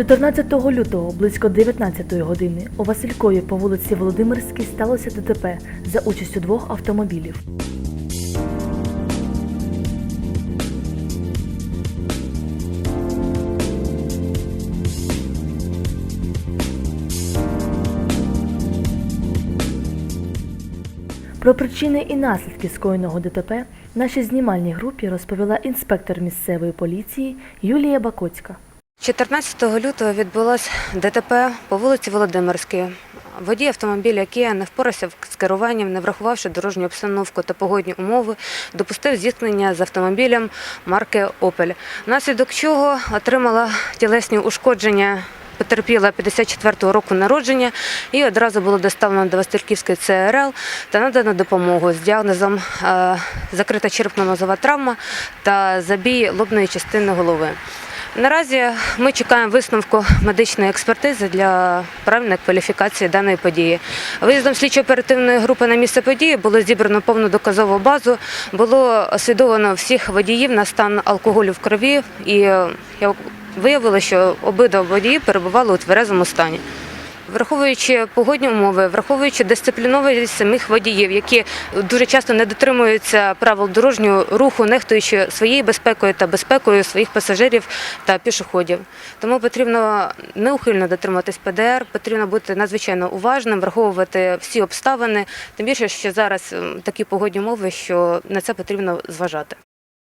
14 лютого близько 19 години у Василькові по вулиці Володимирській сталося ДТП за участю двох автомобілів. Про причини і наслідки скоєного ДТП нашій знімальній групі розповіла інспектор місцевої поліції Юлія Бакоцька. 14 лютого відбулось ДТП по вулиці Володимирській. Водій автомобіля Kia не впорався з керуванням, не врахувавши дорожню обстановку та погодні умови, допустив зіткнення з автомобілем марки Opel. Внаслідок чого отримала тілесні ушкодження. Потерпіла 54-го року народження і одразу було доставлено до Васильківської ЦРЛ та надано допомогу з діагнозом е, закрита черепно-мозова травма та забій лобної частини голови. Наразі ми чекаємо висновку медичної експертизи для правильної кваліфікації даної події. Виїздом слідчо-оперативної групи на місце події було зібрано повну доказову базу, було освідовано всіх водіїв на стан алкоголю в крові і виявилося, що обидва водії перебували у тверезому стані. Враховуючи погодні умови, враховуючи дисциплінованість самих водіїв, які дуже часто не дотримуються правил дорожнього руху, нехтуючи своєю безпекою та безпекою своїх пасажирів та пішоходів. Тому потрібно неухильно дотримуватись ПДР, потрібно бути надзвичайно уважним, враховувати всі обставини. Тим більше, що зараз такі погодні умови, що на це потрібно зважати.